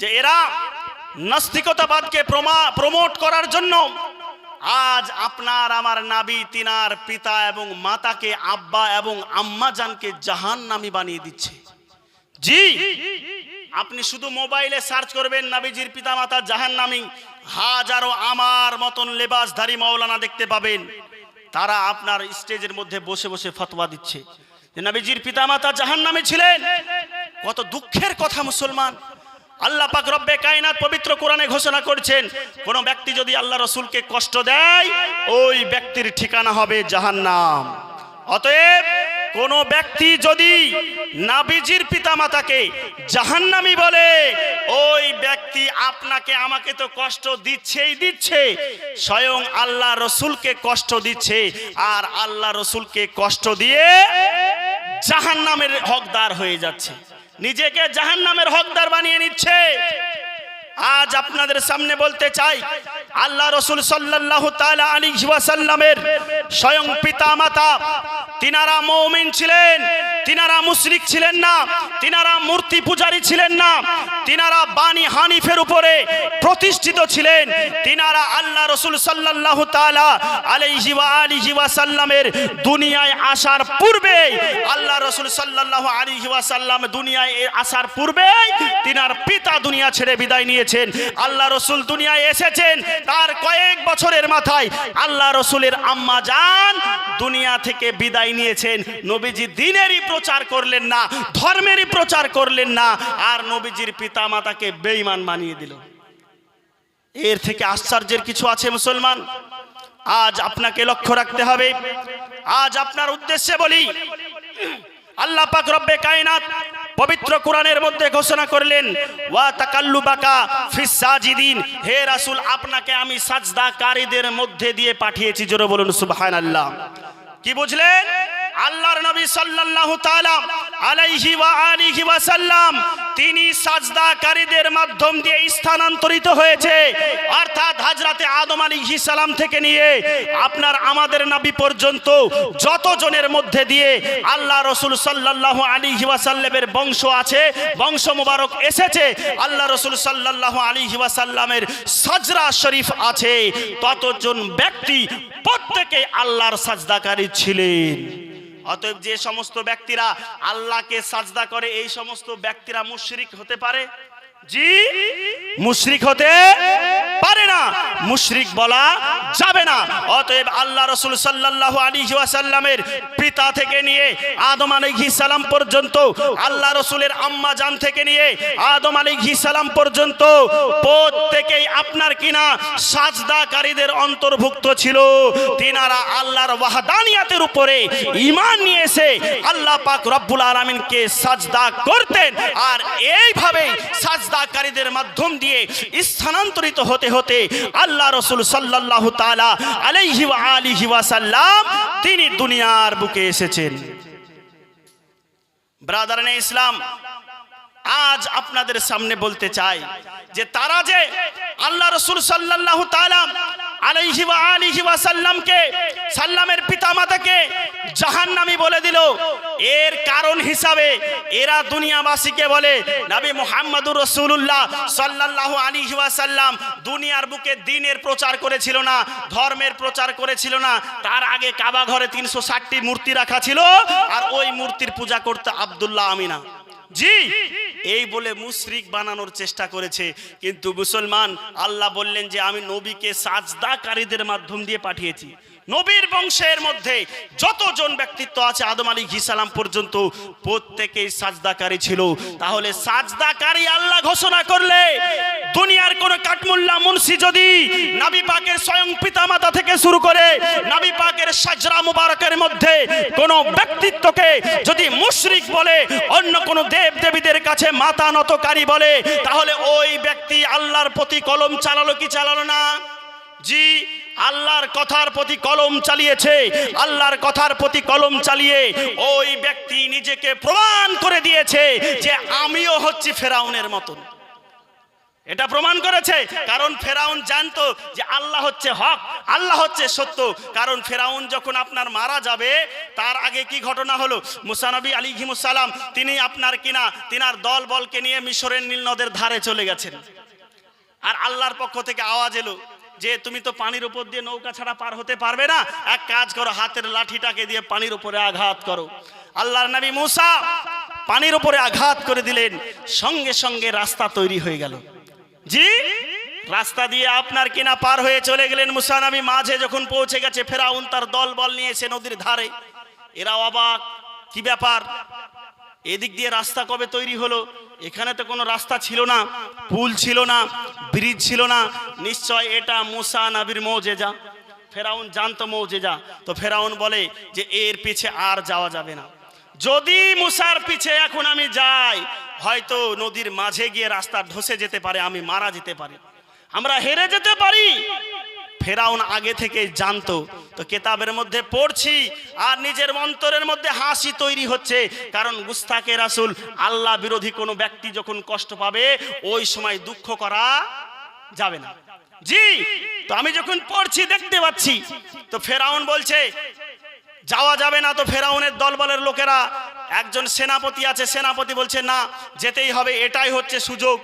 যে এরা নাস্তিকতাবাদকে প্রমোট করার জন্য আজ আপনার, আমার নাবি, তিনার পিতা এবং মাতাকে, আব্বা এবং আম্মা জানকে জাহান নামি বানিয়ে দিচ্ছে। জি, আপনি শুধু মোবাইলে সার্চ করবেন নাবিজির পিতা মাতা জাহান নামি হাজারো আমার মতন লেবাসধারী মাওলানা দেখতে পাবেন। তারা আপনার স্টেজের মধ্যে বসে বসে ফতোয়া দিচ্ছে নাবিজির পিতামাতা জাহান নামে ছিলেন? কত দুঃখের কথা মুসলমান। আল্লাহ পাক রব্বে কায়নাত পবিত্র কোরআনে ঘোষণা করছেন, কোন ব্যক্তি যদি আল্লাহ রসুলকে কষ্ট দেয়, ওই ব্যক্তির ঠিকানা হবে জাহান্নাম। অতএব কোন ব্যক্তি যদি নাবিজির পিতামাতাকে জাহান্নামি বলে, ওই ব্যক্তি আপনাকে আমাকে তো কষ্ট দিচ্ছেই দিচ্ছে, স্বয়ং আল্লাহ রসুলকে কষ্ট দিচ্ছে, আর আল্লাহ রসুলকে কষ্ট দিয়ে জাহান্নামের হকদার হয়ে যাচ্ছে। নিজেকে জাহান নামের হকদার বানিয়ে নিচ্ছে। আজ আপনাদের সামনে বলতে চাই আল্লাহ রসুল সাল্লাহ তালা আলী সাল্লামের স্বয়ং পিতা মাতা, তিনারা মৌমিন ছিলেন, তিনারা মুশরিক ছিলেন না, তিনারা মূর্তি পূজারী ছিলেন না, তিনারা বাণী হানিফের উপরে প্রতিষ্ঠিত ছিলেন, তিনারা আল্লাহ রসুল সাল্লাহ তালা আলাইহি ওয়া আলিহি ওয়া সাল্লামের দুনিয়ায় আসার পূর্বে আল্লাহ রসুল সাল্লাহ আলিহি ওয়া সাল্লাম দুনিয়ায় আসার পূর্বে তিনার পিতা দুনিয়া ছেড়ে বিদায় নিয়েছেন, আল্লাহ রসুল দুনিয়ায় এসেছেন তার কয়েক বছরের মাথায় আল্লাহ রসুলের আম্মা যান দুনিয়া থেকে বিদায় নিয়েছেন। নবীজি দিনেরই প্রচার করলেন না, ধর্মেরই প্রচার করলেন না, আর নবীজির পিতা মাতাকে বেঈমান মানিয়ে দিল। এর থেকে আশ্চর্যের কিছু আছে মুসলমান? আজ আপনাকে লক্ষ্য রাখতে হবে। আজ আপনার উদ্দেশ্যে বলি, আল্লাহ পাক রব্বে কায়নাত পবিত্র কোরআনের মধ্যে ঘোষণা করলেন, ওয়া তাকাল্লুবাকা ফিস সাজিদিন। হে রাসুল, আপনাকে আমি সাজদাকারীদের মধ্যে দিয়ে পাঠিয়েছি। জোরে বলুন, সুবহানাল্লাহ। কি বুঝলেন? আল্লাহর নবী সাল্লাল্লাহু তাআলা আলাইহি ওয়া আলিহি ওয়া সাল্লাম তিনি সাজদাকারীদের মাধ্যম দিয়ে স্থানান্তরিত হয়েছে। অর্থাৎ হযরতে আদম আলাইহিস সালাম থেকে নিয়ে আপনার আমাদের নবী পর্যন্ত যত জনের মধ্যে দিয়ে আল্লাহ রসুল সাল্লাল্লাহু আলাইহি ওয়াসাল্লামের বংশ আছে, বংশ মুবারক এসেছে আল্লাহ রসুল সাল্লাল্লাহু আলাইহি ওয়াসাল্লামের সাজরা শরীফ আছে। ততজন ব্যক্তি প্রত্যেকে আল্লাহর সাজদাকারী ছিলেন। অতএব যে সমস্ত ব্যক্তিরা আল্লাহকে সাজদা করে এই সমস্ত ব্যক্তিরা মুশরিক হতে পারে। জি, মুশরিক হতে পারে না। মুশরিক বলা যাবে না। অতএব আল্লাহ রসুল সাল্লাল্লাহু আলাইহি ওয়াসাল্লামের পিতা থেকে নিয়ে আদম আলাইহিস সালাম পর্যন্ত, আল্লাহ রসুলের আম্মা জান থেকে নিয়ে আদম আলাইহিস সালাম পর্যন্ত প্রত্যেকেই আপনার কিনা সাজদাকারীদের অন্তর্ভুক্ত ছিল। তিনারা আল্লাহর ওয়াহদানিয়াতের উপরে ইমান নিয়ে এসে আল্লাহ পাক রব্বুল আলামিনকে সাজদা করতেন। আর এইভাবেই সাজদাকারীদের মাধ্যম দিয়ে স্থানান্তরিত হতে হতে আল্লাহ রসুল সাল্লাল্লাহু তাআলা আলাইহি আলিহি ওয়াসাল্লাম তিনি দুনিয়ার বুকে এসেছেন। ব্রাদারানে ইসলাম, আজ আপনাদের সামনে বলতে চাই যে তারা যে আল্লাহ রসুল সাল্লাল্লাহু তাআলা আলাইহি আলিহি ওয়া সাল্লামকে, সাল্লামের পিতামাতাকে জাহান্নামী বলে দিল। এর কারণ হিসাবে এরা দুনিয়াবাসীকে বলে, নবী মোহাম্মদুর রসুল্লাহ সাল্লাহ আলী ওয়া দুনিয়ার বুকে দিনের প্রচার করেছিল না, ধর্মের প্রচার করেছিল না। তার আগে কাবা ঘরে তিনশো ষাটটি মূর্তি রাখা ছিল আর ওই মূর্তির পূজা করতে আবদুল্লাহ আমিনা। জি। এই বলে মুশরিক বানানোর চেষ্টা করেছে। কিন্তু মুসলমান, আল্লাহ বললেন যে আমি নবীকে সাজদাকারীদের মাধ্যম দিয়ে পাঠিয়েছি। নবীর বংশের মধ্যে যতজন ব্যক্তিত্ব আছে, আদম আলী সালাম পর্যন্ত প্রত্যেকেই সাজদাকারী ছিল। তাহলে সাজদাকারী আল্লাহ ঘোষণা করলে দুনিয়ার কোন কাঠমুল্লা মুন্সি যদি নাবি পাকের স্বয়ং পিতামাতা থেকে শুরু করে নাবি পাকের সাজরা মুবারকের মধ্যে কোন ব্যক্তিত্বকে যদি মুশরিক বলে, অন্য কোন দেব দেবীদের কাছে মাথা নতকারী বলে, তাহলে ওই ব্যক্তি আল্লাহর প্রতি কলম চালালো কি চালালো না? জি, আল্লাহর কথার প্রতি কলম চালিয়েছে, আল্লাহর কথার প্রতি কলম চালিয়ে ওই ব্যক্তি নিজেকে প্রমাণ করে দিয়েছে যে আমিও হচ্ছি ফেরাউনের মতন। এটা প্রমাণ করেছে। কারণ ফেরাউন জানতো যে আল্লাহ হচ্ছে হক, আল্লাহ হচ্ছে সত্য। কারণ ফেরাউন যখন আপনার মারা যাবে, তার আগে কি ঘটনা হলো? মুসানবী আলী ঘিমুসালাম তিনি আপনার কিনা, তিনার দল বলকে নিয়ে মিশরের নীল নদের ধারে চলে গেছেন। আর আল্লাহর পক্ষ থেকে আওয়াজ এলো যে, তুমি তো পানির উপর দিয়ে নৌকা ছাড়া পার হতে পারবে না। এক কাজ করো, হাতের লাঠিটাকে দিয়ে পানির উপরে আঘাত করো। আল্লাহর নবী মুসা পানির উপরে আঘাত করে দিলেন। সঙ্গে সঙ্গে রাস্তা তৈরি হয়ে গেল। জি? রাস্তা দিয়ে আপনার কিনা পার হয়ে চলে গেলেন মুসা নবী, মাঝে যখন পৌঁছে গেছে, ফেরাউন তার দল বল নিয়েছে নদীর ধারে। এরা অবাক, কি ব্যাপার? এদিক দিয়ে রাস্তা কবে তৈরি হলো? এখানে তো কোনো রাস্তা ছিল না, পুল ছিল না ব্রিজ ছিল না। নিশ্চয় এটা মুসা নাবির মৌজেজা। ফেরাউন জানতো মৌজেজা। তো ফেরাউন বলে যে, এর পিছে আর যাওয়া যাবে না। যদি মুসার পিছে এখন আমি যাই, হয়তো নদীর মাঝে গিয়ে রাস্তা ধসে যেতে পারে, আমি মারা যেতে পারি। আমরা হেরে যেতে পারি। ফেরাউন আগে থেকে জানতো, তো কেতাবের মধ্যে পড়ছি, আর নিজের অন্তরের মধ্যে হাসি তৈরি হচ্ছে, কারণ গুস্তাকে রাসুল আল্লাহ বিরোধী কোনো ব্যক্তি যখন কষ্ট পাবে, ওই সময় দুঃখ করা যাবে না। জি, তো আমি যখন পড়ছি, দেখতে পাচ্ছি, তো ফেরাউন বলছে যাওয়া যাবে না তো ফেরাউনের দলবলের লোকেরা। একজন সেনাপতি আছে, সেনাপতি বলছে, না, যেতেই হবে, এটাই হচ্ছে সুযোগ।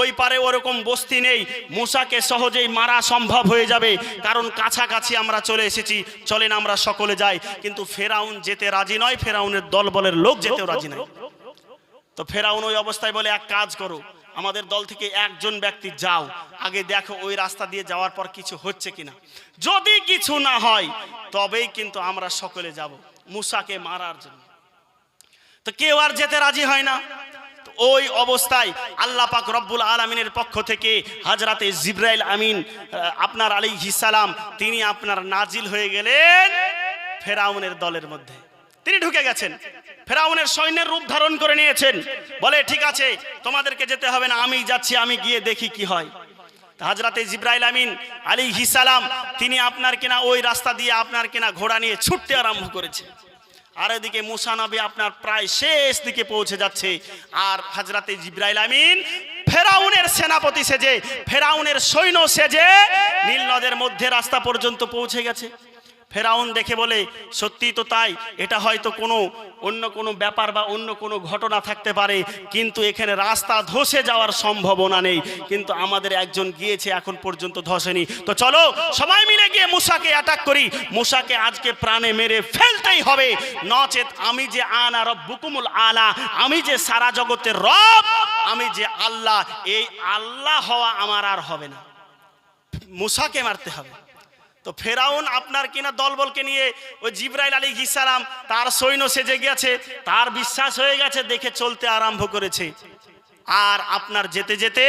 ওই পারে ওরকম বস্তি নেই, মুসাকে সহজেই মারা সম্ভব হয়ে যাবে। কারণ কাছাকাছি আমরা চলে এসেছি, চলেন আমরা সকলে যাই। কিন্তু ফেরাউন যেতে রাজি নয়, ফেরাউনের দলবলের লোক যেতেও রাজি নয় তো ফেরাউন ওই অবস্থায় বলে, এক কাজ করো আমাদের দল থেকে একজন ব্যক্তি যাও। আগে দেখো ওই রাস্তা দিয়ে যাওয়ার পর কিছু হচ্ছে কিনা। যদি কিছু না হয়, তবেই কিন্তু আমরা সকলে যাব মুসাকে মারার জন্য। তো কেউ আর যেতে রাজি হয় না। ওই অবস্থায় আল্লাহ পাক রব্বুল আলমিনের পক্ষ থেকে হাজরাতে জিব্রাইল আমিন আপনার আলী সালাম, তিনি আপনার নাজিল হয়ে গেলেন ফেরাউনের দলের মধ্যে। তিনি ঢুকে গেছেন। ফেরাউনের সৈন্যের রূপ ধারণ করে নিয়েছেন। বলে, ঠিক আছে, তোমাদেরকে যেতে হবে না আমি যাচ্ছি, আমি গিয়ে দেখি কি হয়। হাজরাতে জিব্রাইল আমিন আলী হিসালাম তিনি আপনার কিনা ওই রাস্তা দিয়ে আপনার কিনা ঘোড়া নিয়ে ছুটতে আরম্ভ করেছে। আর এদিকে মুসা নবী আপনার প্রায় শেষ দিকে পৌঁছে যাচ্ছে। আর হাজরাতে জিব্রাইল আমিন ফেরাউনের সেনাপতি সেজে, ফেরাউনের সৈন্য সেজে নীল নদের মধ্যে রাস্তা পর্যন্ত পৌঁছে গেছে। ফেরাউন দেখে বলে, সত্যি তো তাই, এটা হয়তো কোনো, অন্য কোনো ব্যাপার বা অন্য কোনো ঘটনা থাকতে পারে, কিন্তু এখানে রাস্তা ধসে যাওয়ার সম্ভাবনা নেই, কিন্তু আমাদের একজন গিয়েছে, এখন পর্যন্ত ধসেনি। তো চলো, সবাই মিলে গিয়ে মুসাকে অ্যাটাক করি। মুসাকে আজকে প্রাণে মেরে ফেলতেই হবে। নচেত আমি যে আনা রব্বুকুমুল আলা, আমি যে সারা জগতের রব, আমি যে আল্লাহ, এই আল্লাহ হওয়া আমার আর হবে না। মুসাকে মারতে হবে। তো ফেরাউন আপনার কিনা দলবলকে নিয়ে ওই জিব্রাইল আলী ইসালাম তার সৈন্য সেজে গেছে, তার বিশ্বাস হয়ে গেছে, দেখে চলতে আরম্ভ করেছে। আর আপনার যেতে যেতে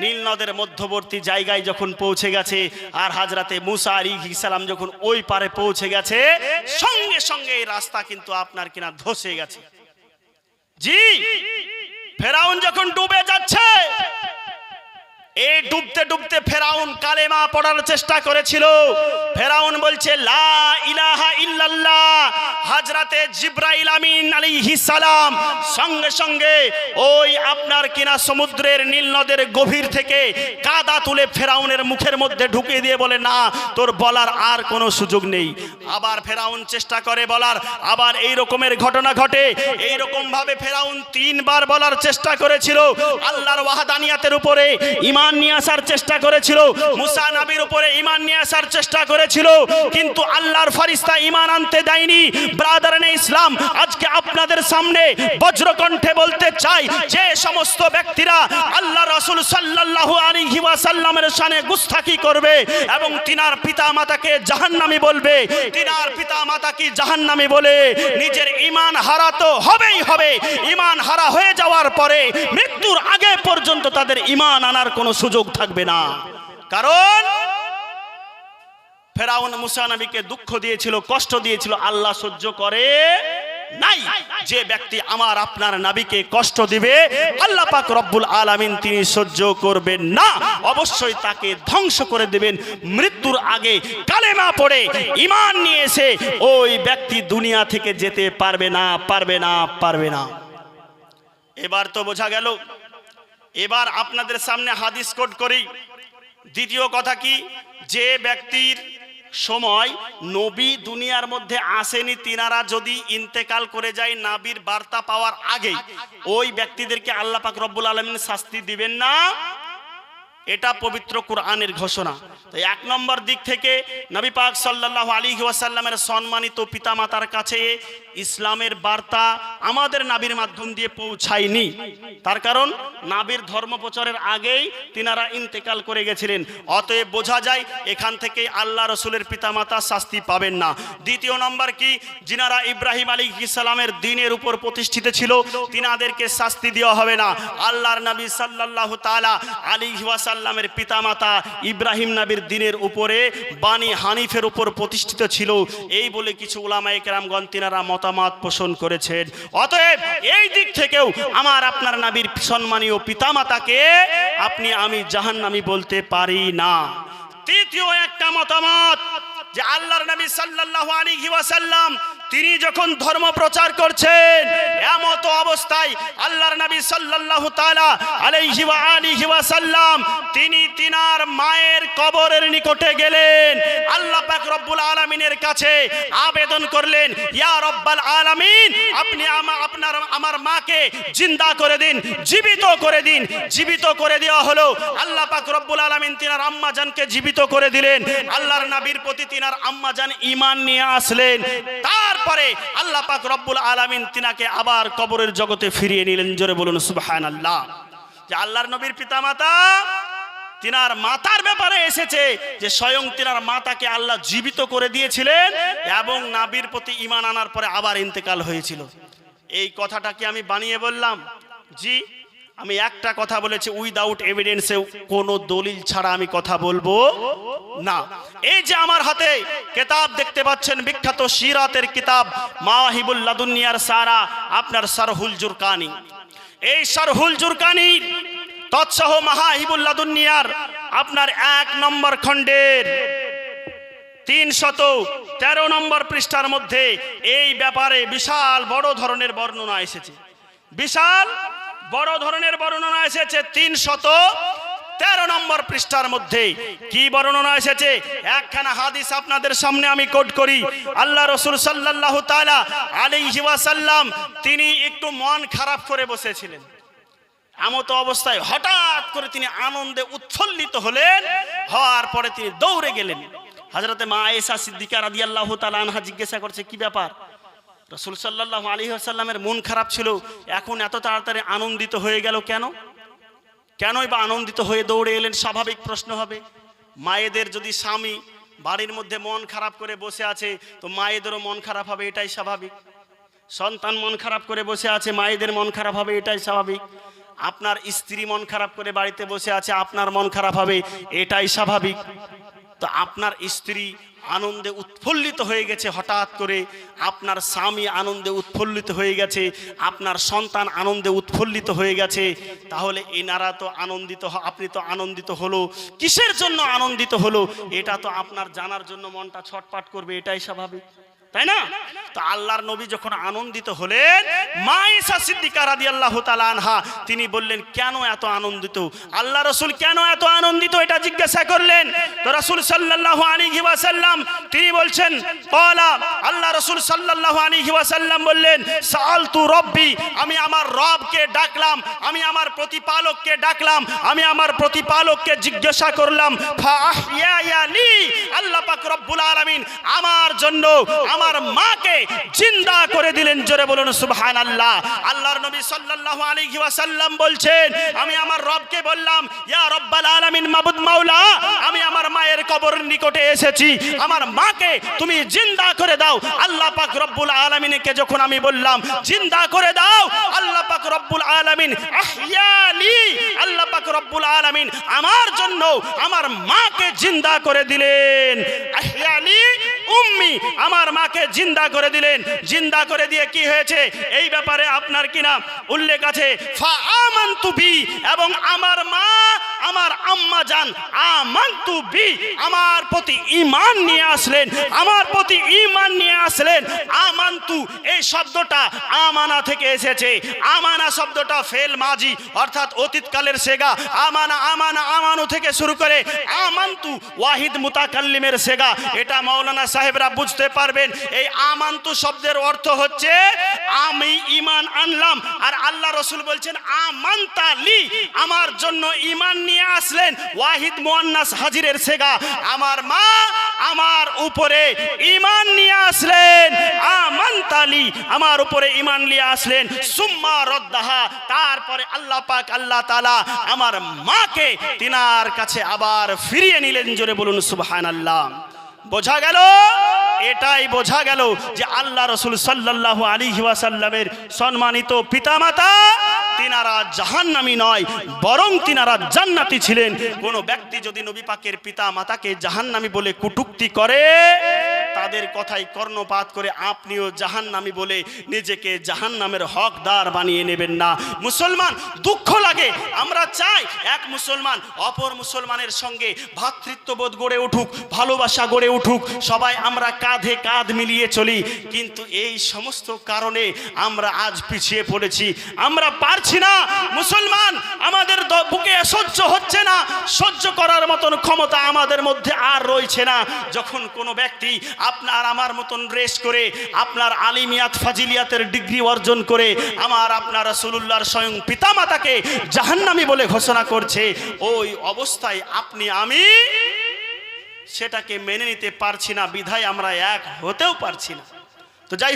নীল নদের মধ্যবর্তী জায়গায় যখন পৌঁছে গেছে, আর হাজরাতে মুসা আলী ইসালাম যখন ওই পারে পৌঁছে গেছে, সঙ্গে সঙ্গে এই রাস্তা কিন্তু আপনার কিনা ধসে গেছে। জি, ফেরাউন যখন ডুবে এই ডুবতে ডুবতে ফেরাউন কালেমা পড়ার চেষ্টা করেছিল। ফেরাউন বলছে, লা ইলাহা ইল্লাল্লাহ। হাজরাতে জিব্রাইল আমিন আলাইহিস সালাম সঙ্গে সঙ্গে ওই আপনার কিনা সমুদ্রের নীল নদের গভীর থেকে কাদা তুলে ফেরাউনের মুখের মধ্যে ঢুকিয়ে দিয়ে বলে, না, তোর বলার আর কোনো সুযোগ নেই। আবার ফেরাউন চেষ্টা করে বলার, আবার এই রকমের ঘটনা ঘটে। এই রকম ভাবে ফেরাউন তিনবার বলার চেষ্টা করেছিল। আল্লাহর ওয়াহাদানিয়াতের উপরে ইমান নিয়ে আসার চেষ্টা করেছিল। মুসা নবীর উপরে ইমান নিয়ে আসার চেষ্টা করেছিল। কিন্তু আল্লাহর ফারিস্তা ইমান আনতে দেয়নি। ব্রাদারানে ইসলাম, আজকে আপনাদের সামনে বজ্রকণ্ঠে বলতে চাই, যে সমস্ত ব্যক্তিরা আল্লাহ রাসূল সাল্লাল্লাহু আলাইহি ওয়াসাল্লামের শানে গুস্তাকি করবে এবং তিনার পিতা মাতাকে জাহান্নামী বলবে। তিনার পিতা মাতা কি জাহান্নামী বলে? নিজের ইমান হারা তো হবেই হবে। ইমান হারা হয়ে যাওয়ার পরে মৃত্যুর আগে পর্যন্ত তাদের ইমান আনার কোনো সুযোগ থাকবে না। কারণ ফেরাউন মুসা নবীকে দুঃখ দিয়েছিল, কষ্ট দিয়েছিল, আল্লাহ সহ্য করে নাই। যে ব্যক্তি আমার, আপনার নাবিকে কষ্ট দিবে, আল্লাহ পাক রব্বুল আলামিন তিনি সহ্য করবেন না। অবশ্যই তাকে ধ্বংস করে দেবেন। মৃত্যুর আগে কালেমা পড়ে ইমান নিয়ে এসে ওই ব্যক্তি দুনিয়া থেকে যেতে পারবে না পারবে না পারবে না। এবার তো বোঝা গেল এবার আপনাদের সামনে হাদিস কোট করি। দ্বিতীয় কথা কি? যে ব্যক্তির সময় নবী দুনিয়ার মধ্যে আসেনি, তিনারা যদি ইন্তেকাল করে যায় নাবির বার্তা পাওয়ার আগে ওই ব্যক্তিদেরকে আল্লাহ পাক রব্বুল আলমিন শাস্তি দিবেন না। এটা পবিত্র কোরআনের ঘোষণা। তো এক নম্বর দিক থেকে নবী পাক সাল্লাহ আলী ওয়াসাল্লামের সম্মানিত পিতামাতার কাছে ইসলামের বার্তা আমাদের নাবির মাধ্যম দিয়ে পৌঁছায়নি। তার কারণ নাবির ধর্ম প্রচারের আগেই তিনারা ইন্তেকাল করে গেছিলেন। অতএব বোঝা যায় এখান থেকে আল্লাহ রসুলের পিতামাতা শাস্তি পাবেন না। দ্বিতীয় নম্বর কি? যিনারা ইব্রাহিম আলী ইসলামের দিনের উপর প্রতিষ্ঠিত ছিল, তিনাদেরকে শাস্তি দেওয়া হবে না। আল্লাহর নবী সাল্লাল্লাহু তাআলা আলী ওয়াসাল্লামের পিতামাতা ইব্রাহিম নবীর দিনের উপরে বাণী হানিফের উপর প্রতিষ্ঠিত ছিল। এই বলে কিছু ওলামায়ে কেরামগণ তিনারা মতামত পোষণ করেছেন। অতএব এই দিক থেকেও আমার আপনার নাবির সম্মানীয় পিতামাতাকে আপনি আমি জাহান্নামী বলতে পারি না। তৃতীয় একটা মতামত, যে আল্লাহর নবী সাল্লাল্লাহু আলাইহি ওয়াসাল্লাম তিনি যখন ধর্ম প্রচার করছেন, এমত অবস্থায় আল্লাহর নবী সাল্লাল্লাহু তাআলা আলাইহি ওয়া আলিহি ওয়াসাল্লাম তিনি তিনার মায়ের কবরের নিকটে গেলেন। আল্লাহ পাক রব্বুল আলামিনের কাছে আবেদন করলেন, ইয়া রব্বাল আলামিন, আপনি আপনার, আমার মাকে জিন্দা করে দিন, জীবিত করে দিন। জীবিত করে দেওয়া হলো। আল্লাহ পাক রব্বুল আলামিন তিনার আম্মা জানকে জীবিত করে দিলেন। আল্লাহর নবীর প্রতি তিনার আম্মা জান ঈমান নিয়ে আসলেন। তারপরে আল্লাহ পাক রব্বুল আলামিন তিনাকে আবার কবরের জগতে ফিরিয়ে নিলেন। জোরে বলুন, সুবহানাল্লাহ। যে আল্লাহর নবীর পিতামাতা, তিনার মাতার ব্যাপারে এসেছে যে স্বয়ং তিনার মাতাকে আল্লাহ জীবিত করে দিয়েছিলেন এবং নাবির প্রতি ঈমান আনার পরে আবার ইন্তেকাল হয়েছিল। এই কথাটা কি আমি বানিয়ে বললাম, জি আমি একটা কথা বলেছি উইদাউট এভিডেন্সে কোনো দলিল ছাড়া আমি কথা বলব না। এই যে আমার হাতে কিতাব দেখতে পাচ্ছেন, বিখ্যাত সিরাতের কিতাব, মাওয়াহিবুল লাদুনিয়ার সারা, আপনার সারহুল জুরকানি। এই সারহুল জুরকানি তৎসহ মাহাহিবুল লাদুনিয়ার আপনার এক নম্বর খণ্ডের তিন শত তেরো নম্বর পৃষ্ঠার মধ্যে এই ব্যাপারে বিশাল বড় ধরনের বর্ণনা এসেছে। বিশাল বড় ধরনের বর্ণনা এসেছে তিন শত তেরো নম্বর পৃষ্ঠার মধ্যে কি বর্ণনা এসেছে? একখানা হাদিস আপনাদের সামনে আমি কোট করি। আল্লাহ রসুল সাল্লাহ তালা আলী ওয়াসাল্লাম তিনি একটু মন খারাপ করে বসেছিলেন। এমত অবস্থায় হঠাৎ করে তিনি আনন্দে উৎফুল্লিত হলেন, হওয়ার পরে তিনি দৌড়ে গেলেন। হাজরতে মা আয়েশা সিদ্দিকা রাদিয়াল্লাহু তাআলা আনহা জিজ্ঞাসা করছে, কি ব্যাপার? রসুল সাল্লাল্লাহু আলাইহি ওয়াসাল্লামের মন খারাপ ছিল। এখন এত তাড়াতাড়ি আনন্দিত হয়ে গেল কেন? কেনই বা আনন্দিত হয়ে দৌড়ে এলেন স্বাভাবিক প্রশ্ন হবে। মায়েদের যদি স্বামী বাড়ির মধ্যে মন খারাপ করে বসে আছে, তো মায়েদেরও মন খারাপ হবে, এটাই স্বাভাবিক। সন্তান মন খারাপ করে বসে আছে, মায়েদের মন খারাপ হবে, এটাই স্বাভাবিক। আপনার স্ত্রী মন খারাপ করে বাড়িতে বসে আছে, আপনার মন খারাপ হবে, এটাই স্বাভাবিক। তো আপনার স্ত্রী আনন্দে উৎফুল্লিত হয়ে গেছে হঠাৎ করে। আপনার স্বামী আনন্দে উৎফুল্লিত হয়ে গেছে, আপনার সন্তান আনন্দে উৎফুল্লিত হয়ে গেছে। তাহলে এনারা তো আনন্দিত আপনি তো আনন্দিত হলো। কিসের জন্য আনন্দিত হলো? এটা তো আপনার জানার জন্য মনটা ছটপাট করবে, এটাই স্বাভাবিক। তাই না? তো আল্লাহর নবী যখন আনন্দিত হলেন মাইসা সিদ্দিকা রাদিয়াল্লাহু তাআলা আনহা, তিনি বললেন, কেন এত আনন্দিত? আল্লাহ রসুল কেন এত আনন্দিত এটা জিজ্ঞাসা করলেন? তো রাসূল সাল্লাল্লাহু আলাইহি ওয়াসাল্লাম, তিনি বলছেন কলা আল্লাহ রসুল সাল্লাল্লাহু আলাইহি ওয়াসাল্লাম বললেন, সাআলতু রব্বি আমি আমার রবকে ডাকলাম, আমি আমার প্রতিপালককে ডাকলাম, আমি আমার প্রতিপালককে জিজ্ঞাসা করলাম আল্লাহ পাক রব্বুল আলামিন, আমার জন্য আমার মাকে জিন্দা করে দিলেন, জোরে বলুন সুবহানাল্লাহ। আল্লাহর নবী সাল্লাল্লাহু আলাইহি ওয়াসাল্লাম বলছেন, আমি আমার রবকে বললাম, ইয়া রব্বাল আলামিন মাবুদ মাওলা, আমি আমার মায়ের কবরের নিকটে এসেছি। আমার মাকে তুমি জিন্দা করে দাও। আল্লাহ পাক রব্বুল আলামিনকে যখন আমি বললাম, জিন্দা করে দাও, আল্লাহ পাক রব্বুল আলামিন আহিয়ালি আল্লাহ পাক রব্বুল আলামিন আমার জন্য আমার মাকে জিন্দা করে দিলেন। আহিয়ালি আমার মাকে জিন্দা করে দিলেন। জিন্দা করে দিয়ে কি হয়েছে? এই ব্যাপারে আপনার কিনা উল্লেখ আছে ফা এবং আমার মা আমার আম্মা যান আমান্তু বি, আমার প্রতি ইমান নিয়ে আসলেন, আমার প্রতি ইমান নিয়ে আসলেন, আমান্তু, এই শব্দটা আমানা থেকে এসেছে। আমানা শব্দটা ফেল মাজি, অর্থাৎ অতীতকালের সেগা। আমানা আমানা, আমানু থেকে শুরু করে আমান্তু, ওয়াহিদ মুতাকাল্লিমের সেগা। এটা মাওলানা সাহেবরা বুঝতে পারবেন। এই আমান্তু শব্দের অর্থ হচ্ছে, আমি ইমান আনলাম, আর আল্লাহ রসুল বলছেন, আমান্তালি, আমার জন্য ঈমান নিয়ে আসলেন ওয়াহিদ মুয়ান্নাস হাজিরের সেগা আমার মা আমার উপরে ঈমান নিয়ে আসলেন। আমান্তালি আমার উপরে ঈমান নিয়ে আসলেন। সুম্মা রদ্দাহা, তারপরে আল্লাহ পাক, আল্লাহ তাআলা আমার মাকে তিনার কাছে আবার ফিরিয়ে নিলেন জোরে বলুন সুবহানাল্লাহ। বোঝা গেল? এটাই বোঝা গেল যে আল্লাহ রসুল সাল্লাল্লাহু আলাইহি ওয়াসাল্লামের সম্মানিত পিতামাতা তিনারা জাহান্নামি নয়, বরং তিনারা জান্নাতি ছিলেন। কোন ব্যক্তি যদি নবী পাকের পিতা মাতাকে জাহান্নামি বলে কুটুক্তি করে তাদের কথাই কর্ণপাত করে আপনিও জাহান্নামী বলে নিজেকে জাহান্নামের হকদার বানিয়ে নেবেন না। মুসলমান, দুঃখ লাগে। আমরা চাই এক মুসলমান অপর মুসলমানের সঙ্গে ভ্রাতৃত্ববোধ গড়ে উঠুক, ভালোবাসা গড়ে উঠুক, সবাই আমরা কাঁধে কাঁধ মিলিয়ে চলি। কিন্তু এই সমস্ত কারণে আমরা আজ পিছিয়ে পড়েছি। আমরা পারছি না। মুসলমান, আমাদের বুকে সহ্য হচ্ছে না। সহ্য করার মতন ক্ষমতা আমাদের মধ্যে আর রয়েছে না। যখন কোনো ব্যক্তি আপনার আমার মতন রেস করে, আপনার আলিমিয়াত ফাজিলিয়াতের ডিগ্রি অর্জন করে, আমার আপনার রসুল্লাহর স্বয়ং পিতামাতাকে জাহান্নামি বলে ঘোষণা করছে, ওই অবস্থায় আপনি, আমি সেটাকে মেনে নিতে পারছি না, বিধায় আমরা এক হতেও পারছি না। তো যাই